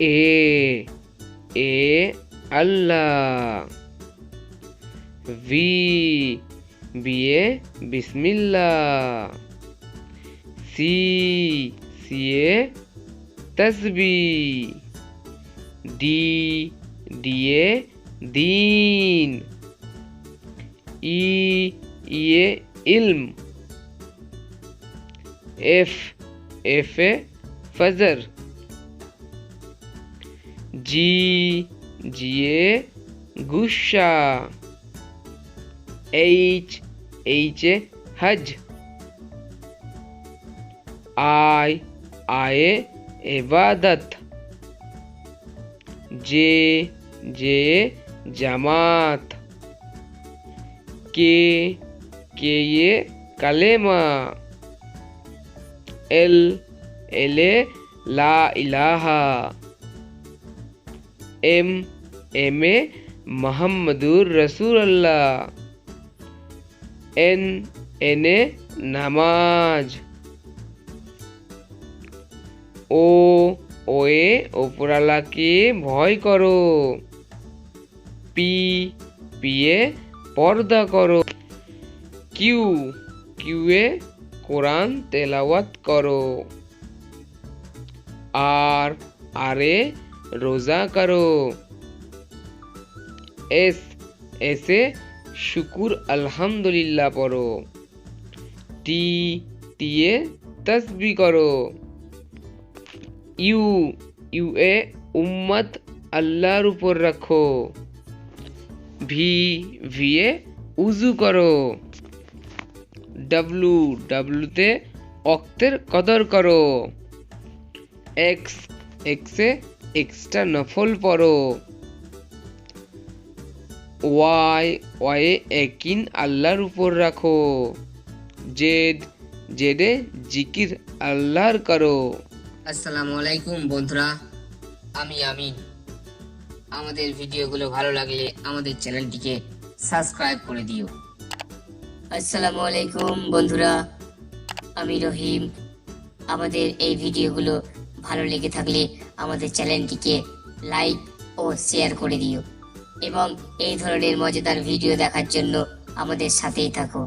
A A Allah V B A Bismillah C C A Tasbi D D A Deen E E Ilm F F Fazr जी, जिए, गुस्सा। H H, हज। आय आए, इबादत। जे जे, जमात। के के, ये, कलेमा। एल एल ला इलाहा। এম এম এ মোহাম্মদুর রসুল্লাহ এন এনে নামাজ ও ওয়ে ওপরালাকে ভয় করো। পি পিয়ে পর্দা করো। কিউ কিউয়ে কোরআন তেলাওয়াত করো। আর আরে রোজা করো এস, এসে শুকুর আলহামদুলিল্লাহ পড়ো। টি, টিয়ে তসবি করো। ইউ ইউ এ উম্মত আল্লাহর উপর রাখো। ভি, ভিয়ে উজু করো। ডাব্লু, ডাব্লুতে অক্তের কদর করো। এক্স, এক্সে এক্সট্রা নফল পড়ো। ওয়াই ওয়াই একিন আল্লাহর উপর রাখো। জেদ, জেদে জিকির আল্লাহর করো। আসসালামু আলাইকুম বন্ধুরা, আমি আমিন। আমাদের ভিডিওগুলো ভালো লাগলে আমাদের চ্যানেলটিকে সাবস্ক্রাইব করে দিও। আসসালামু আলাইকুম বন্ধুরা, আমি রহিম। আমাদের এই ভিডিওগুলো ভালো লেগে থাকলে আমাদের চ্যানেলটিকে লাইক ও শেয়ার করে দিও। এবং এই ধরনের মজাদার ভিডিও দেখার জন্য আমাদের সাথেই থাকো।